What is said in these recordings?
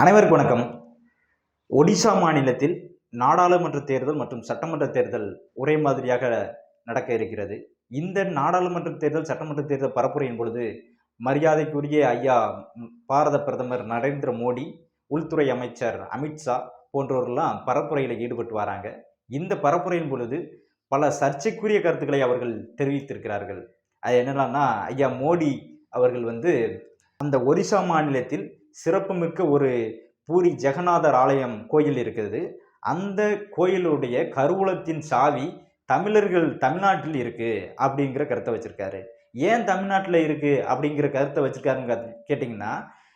அனைவருக்கு வணக்கம். ஒடிசா மாநிலத்தில் நாடாளுமன்ற தேர்தல் மற்றும் சட்டமன்ற தேர்தல் ஒரே மாதிரியாக நடக்க இருக்கிறது. இந்த நாடாளுமன்ற தேர்தல் சட்டமன்ற தேர்தல் பரப்புரையின் பொழுது மரியாதைக்குரிய ஐயா பாரத பிரதமர் நரேந்திர மோடி உள்துறை அமைச்சர் அமித்ஷா போன்றவர்கள்லாம் பரப்புரையில் ஈடுபட்டு வராங்க. இந்த பரப்புரையின் பொழுது பல சர்ச்சைக்குரிய கருத்துக்களை அவர்கள் தெரிவித்திருக்கிறார்கள். அது என்னென்னா ஐயா மோடி அவர்கள் வந்து அந்த ஒரிசா மாநிலத்தில் சிறப்புமிக்க ஒரு பூரி ஜெகநாதர் ஆலயம் கோயில் இருக்கிறது அந்த கோயிலுடைய கருவூலத்தின் சாவி தமிழர்கள் தமிழ்நாட்டில் இருக்குது அப்படிங்கிற கருத்தை வச்சுருக்காரு. ஏன் தமிழ்நாட்டில் இருக்குது அப்படிங்கிற கருத்தை வச்சுருக்காருன்னு கேட்டிங்கன்னா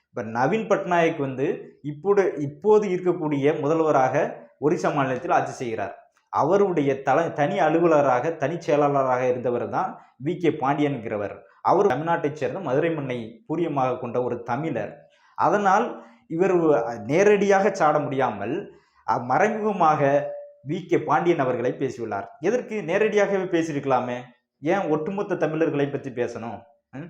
இப்போ நவீன் பட்நாயக் வந்து இப்போது இப்போது இருக்கக்கூடிய முதல்வராக ஒரிசா மாநிலத்தில் ஆட்சி செய்கிறார். அவருடைய தல தனி அலுவலராக தனி செயலாளராக இருந்தவர் தான் வி கே பாண்டியன்கிறவர். அவர் தமிழ்நாட்டைச் சேர்ந்த மதுரை மண்ணை பூரியமாக கொண்ட ஒரு தமிழர். அதனால் இவர் நேரடியாக சாட முடியாமல் மறைமுகமாக வி. கே. பாண்டியன் அவர்களை பேசியுள்ளார். எதற்கு? நேரடியாகவே பேசியிருக்கலாமே. ஏன் ஒட்டுமொத்த தமிழர்களை பற்றி பேசணும்? ம்?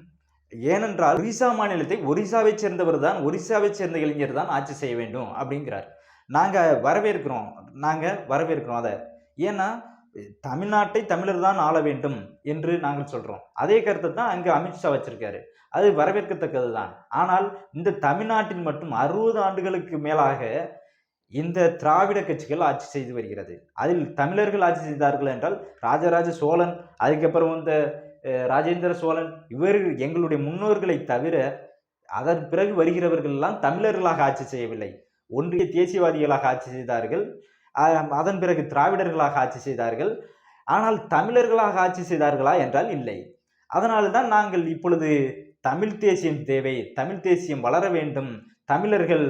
ஏனென்றால் ஒரிசா மாநிலத்தை ஒரிசாவைச் சேர்ந்தவர் தான் ஒரிசாவைச் சேர்ந்த இளைஞர் தான் ஆட்சி செய்ய வேண்டும் அப்படிங்கிறார். நாங்கள் வரவேற்கிறோம். நாங்கள் வரவேற்கிறோம் அதை. ஏன்னா தமிழ்நாட்டை தமிழர் தான் ஆள வேண்டும் என்று நாங்கள் சொல்கிறோம் அதே கருத்தை தான் அங்கே அமித்ஷா வச்சிருக்காரு. அது வரவேற்கத்தக்கது தான் ஆனால் இந்த தமிழ்நாட்டில் மட்டும் அறுபது ஆண்டுகளுக்கு மேலாக இந்த திராவிட கட்சிகள் ஆட்சி செய்து வருகிறது. அதில் தமிழர்கள் ஆட்சி செய்தார்கள் என்றால் ராஜராஜ சோழன் அதுக்கப்புறம் இந்த ராஜேந்திர சோழன் இவர்கள் எங்களுடைய முன்னோர்களை தவிர அதன் பிறகு வருகிறவர்கள் எல்லாம் தமிழர்களாக ஆட்சி செய்யவில்லை. ஒன்றிய தேசியவாதிகளாக ஆட்சி செய்தார்கள். அதன் பிறகு திராவிடர்களாக ஆட்சி செய்தார்கள். ஆனால் தமிழர்களாக ஆட்சி செய்தார்களா என்றால் இல்லை. அதனால தான் நாங்கள் இப்பொழுது தமிழ் தேசியம் தேவை தமிழ் தேசியம் வளர வேண்டும். தமிழர்கள்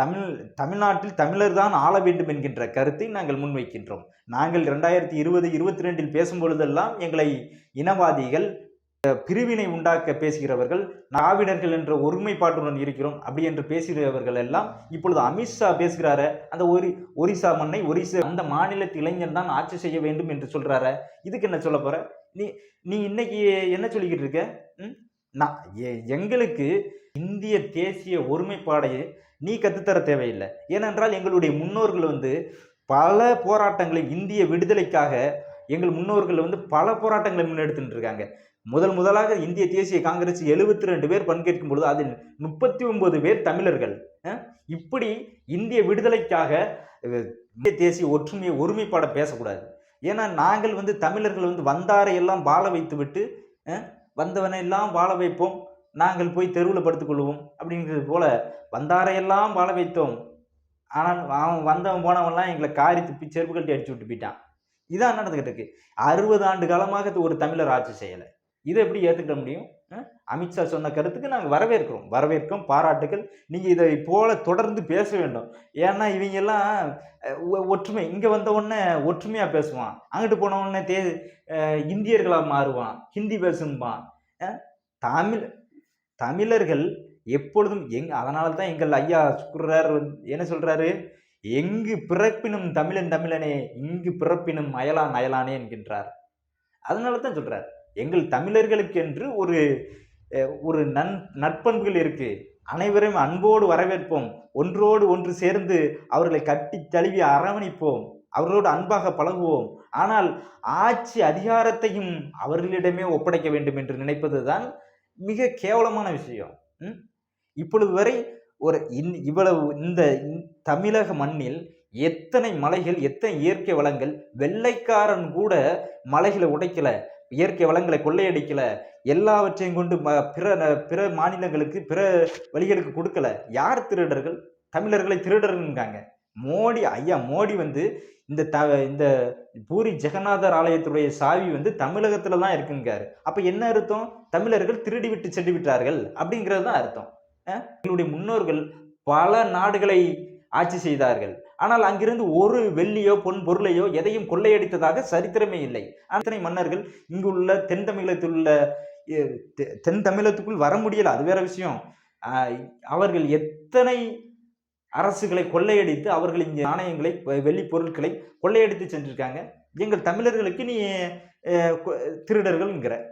தமிழ் தமிழ்நாட்டில் தமிழர் தான் ஆள வேண்டும் என்கின்ற கருத்தை நாங்கள் முன்வைக்கின்றோம். நாங்கள் ரெண்டாயிரத்தி இருபது இருபத்தி ரெண்டில் பேசும் பொழுதெல்லாம் எங்களை இனவாதிகள் பிரிவினை உண்டாக்க பேசுகிறவர்கள் நாவினர்கள் என்ற ஒருமைப்பாட்டுடன் இருக்கிறோம். அப்படி என்று பேசுகிறவர்கள் எல்லாம் இப்பொழுது அமித்ஷா பேசுகிறார அந்த ஒரி ஒரிசா மண்ணை ஒரிசா அந்த மாநிலத்து இளைஞன் தான் ஆட்சி செய்ய வேண்டும் என்று சொல்றாரு. இதுக்கு என்ன சொல்ல போற? நீ நீ இன்னைக்கு என்ன சொல்லிக்கிட்டு இருக்க? நான் எ- எங்களுக்கு இந்திய தேசிய ஒருமைப்பாடையை நீ கற்றுத்தர தேவையில்லை. ஏனென்றால் எங்களுடைய முன்னோர்கள் வந்து பல போராட்டங்களை இந்திய விடுதலைக்காக எங்கள் முன்னோர்கள் வந்து பல போராட்டங்களை முன்னெடுத்துட்டு இருக்காங்க முதல் முதலாக இந்திய தேசிய காங்கிரஸ் எழுபத்தி ரெண்டு பேர் பங்கேற்கும் பொழுது அதில் முப்பத்தி ஒன்பது பேர் தமிழர்கள். இப்படி இந்திய விடுதலைக்காக இந்திய தேசிய ஒற்றுமையை ஒருமைப்பாட பேசக்கூடாது. ஏன்னா நாங்கள் வந்து தமிழர்கள் வந்து வந்தாரை எல்லாம் வாழ வைத்து விட்டு வந்தவனை எல்லாம் வாழ வைப்போம். நாங்கள் போய் தெருவில் படுத்துக்கொள்வோம் அப்படிங்கிறது போல வந்தாரையெல்லாம் வாழ வைத்தோம். ஆனால் அவன் வந்தவன் போனவன்லாம் எங்களை காரி துப்பி செருப்பு கட்டி அடிச்சு விட்டு போயிட்டான். இதான் நடந்துகிட்டு இருக்கு? அறுபது ஆண்டு காலமாக ஒரு தமிழர் ஆட்சி செய்யலை. இதை எப்படி ஏற்றுக்கிட முடியும்? அமித்ஷா சொன்ன கருத்துக்கு நாங்கள் வரவேற்கிறோம். வரவேற்கிறோம் பாராட்டுகள் நீங்கள் இதை போல தொடர்ந்து பேச வேண்டும். ஏன்னா இவங்க எல்லாம் ஒ- ஒற்றுமை. இங்கே வந்த உடனே ஒற்றுமையாக பேசுவான். அங்கிட்டு போன உடனே தே இந்தியர்களாக மாறுவான். ஹிந்தி பேசும்பான். தமிழ் தமிழர்கள் எப்பொழுதும் எங் அதனால தான் எங்கள் ஐயா சுக்குறார் என்ன சொல்கிறாரு எங்கு பிறப்பினும் தமிழன் தமிழனே இங்கு பிறப்பினும் அயலான் அயலானே என்கின்றார். அதனால தான் சொல்றார் எங்கள் தமிழர்களுக்கென்று ஒரு ஒரு நன் நற்பண்புகள் இருக்கு. அனைவரையும் அன்போடு வரவேற்போம் ஒன்றோடு ஒன்று சேர்ந்து அவர்களை கட்டி தழுவி அரவணைப்போம் அவர்களோடு அன்பாக பழகுவோம். ஆனால் ஆட்சி அதிகாரத்தையும் அவர்களிடமே ஒப்படைக்க வேண்டும் என்று நினைப்பதுதான் மிக கேவலமான விஷயம். ம்? இப்பொழுது வரை ஒரு இன் இவ்வளவு இந்த தமிழக மண்ணில் எத்தனை மலைகள் எத்தனை இயற்கை வளங்கள் வெள்ளைக்காரன் கூட மலைகளை உடைக்கல இயற்கை வளங்களை கொள்ளையடிக்கல எல்லாவற்றையும் கொண்டு ம- பிற பிற மாநிலங்களுக்கு பிற வழிகளுக்கு கொடுக்கல. யார் திருடர்கள்? தமிழர்களை திருடர்கள்ங்காங்க. மோடி ஐயா மோடி வந்து இந்த த இந்த பூரி ஜெகநாதர் ஆலயத்துடைய சாவி வந்து தமிழகத்துல தான் இருக்குங்காரு. அப்ப என்ன அர்த்தம்? தமிழர்கள் திருடி விட்டு சென்று விட்டார்கள் அப்படிங்கிறது தான் அர்த்தம். எங்களுடைய முன்னோர்கள் பல நாடுகளை ஆட்சி செய்தார்கள். ஆனால் அங்கிருந்து ஒரு வெள்ளியோ பொன் பொருளையோ எதையும் கொள்ளையடித்ததாக சரித்திரமே இல்லை. அத்தனை மன்னர்கள் இங்குள்ள தென் தமிழகத்தில் உள்ள தெ- தென் தமிழகத்துக்குள் வர முடியல. அது வேற விஷயம். அவர்கள் எத்தனை அரசுகளை கொள்ளையடித்து அவர்கள் இங்கே நாணயங்களை வெள்ளி பொருட்களை கொள்ளையடித்து சென்றிருக்காங்க? எங்கள் தமிழர்களுக்கு நீ திருடர்கள்ங்கிற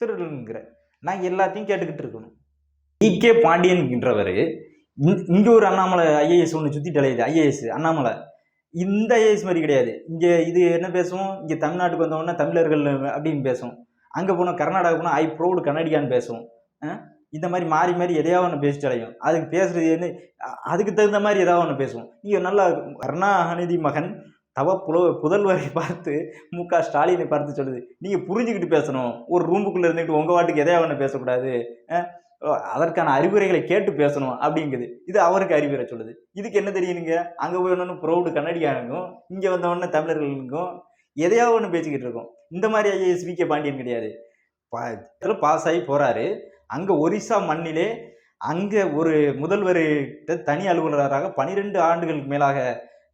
திருடர்கள்ங்கிற. நான் எல்லாத்தையும் கேட்டுக்கிட்டு இருக்கணும். டி கே பாண்டியன்கின்றவர் இங்கே ஒரு அண்ணாமலை ஐஏஎஸ் ஒன்று சுற்றிட்டு அலையுது ஐஏஎஸ் அண்ணாமலை. இந்த ஐஏஎஸ் மாதிரி கிடையாது. இங்கே இது என்ன பேசும்? இங்கே தமிழ்நாட்டுக்கு வந்தவொடனே தமிழர்கள் அப்படின்னு பேசும். அங்கே போனால் கர்நாடகா போனால் ஐ ப்ரௌடு கனடியான்னு பேசும். இந்த மாதிரி மாறி மாறி எதையாவது ஒன்று பேசிட்டு அலையும். அதுக்கு பேசுறது என்ன? அதுக்கு தகுந்த மாதிரி ஏதாவது ஒன்று பேசுவோம் நீங்கள் நல்லா கருணாநிதி மகன் தவ புல புதல்வரை பார்த்து மு க ஸ்டாலினை பார்த்து சொல்லுது. நீங்கள் புரிஞ்சுக்கிட்டு பேசணும். ஒரு ரூமுக்குள்ளே இருந்துக்கிட்டு உங்கள் வாட்டுக்கு எதையாவது ஒன்று பேசக்கூடாது. அதற்கான அறிவுரைகளை கேட்டு பேசணும் அப்படிங்குது. இது அவருக்கு அறிவுரை சொல்லுது. இதுக்கு என்ன தெரியுதுங்க அங்கே போய் ஒன்று ப்ரௌடு கன்னடியானுக்கும் இங்கே வந்தவொடனே தமிழர்களுக்கும் எதையாவது ஒன்று பேசிக்கிட்டு இருக்கோம். இந்த மாதிரி ஐஏஎஸ் வி கே பாண்டியன் கிடையாது. பா பாஸ் ஆகி போகிறாரு அங்கே ஒரிசா மண்ணிலே அங்கே ஒரு முதல்வர் தனி அலுவலராக பனிரெண்டு ஆண்டுகளுக்கு மேலாக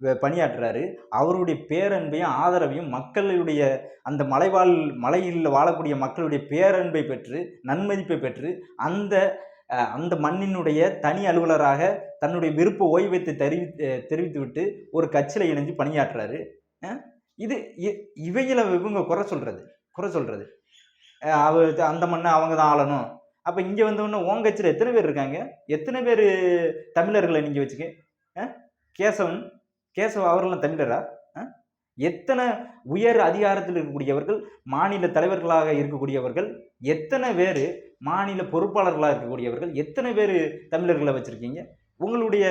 பணியாற்றுறாரு. அவருடைய பேரன்பையும் ஆதரவையும் மக்களுடைய அந்த மலைவாழ் மலையில் வாழக்கூடிய மக்களுடைய பேரன்பை பெற்று நன்மதிப்பை பெற்று அந்த அந்த மண்ணினுடைய தனி அலுவலராக தன்னுடைய விருப்ப ஓய்வத்தை தெரிவி தெரிவித்துவிட்டு ஒரு கட்சியில் இணைஞ்சு பணியாற்றுறாரு. இது இ- இவைகளை இவங்க குறை சொல்றது குறை சொல்றது. அவர் அந்த மண்ணை அவங்க தான் ஆளணும். அப்போ இங்கே வந்தவொடனே உன் கட்சியில் எத்தனை பேர் இருக்காங்க? எத்தனை பேர் தமிழர்களை நீங்கள் வச்சுக்க கேசவன் கேசவ அவர்களும் தமிழரா எத்தனை உயர் அதிகாரத்தில் இருக்கக்கூடியவர்கள் மாநில தலைவர்களாக இருக்கக்கூடியவர்கள் எத்தனை பேர் மாநில பொறுப்பாளர்களாக இருக்கக்கூடியவர்கள் எத்தனை பேர் தமிழர்களை வச்சுருக்கீங்க? உங்களுடைய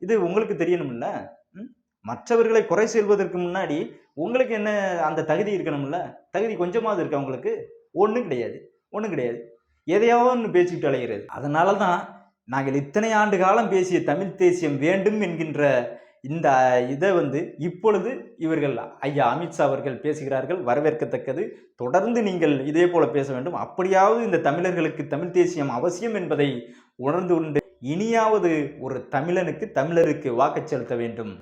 இது உங்களுக்கு தெரியணும்ல? ம்? மற்றவர்களை குறை செல்வதற்கு முன்னாடி உங்களுக்கு என்ன அந்த தகுதி இருக்கணும்ல? தகுதி கொஞ்சமாவது இருக்கா உங்களுக்கு? ஒன்றும் கிடையாது. ஒன்றும் கிடையாது. எதையாவது ஒன்று பேசிக்கிட்டு அலைகிறது அதனால தான் நாங்கள் இத்தனை ஆண்டு காலம் பேசிய தமிழ் தேசியம் வேண்டும் என்கின்ற இந்த இதை வந்து இப்பொழுது இவர்கள் ஐயா அமித்ஷா அவர்கள் பேசுகிறார்கள் வரவேற்கத்தக்கது. தொடர்ந்து நீங்கள் இதே போல பேச வேண்டும். அப்படியாவது இந்த தமிழர்களுக்கு தமிழ் தேசியம் அவசியம் என்பதை உணர்ந்து கொண்டு இனியாவது ஒரு தமிழனுக்கு தமிழருக்கு வாக்கு செலுத்த வேண்டும்.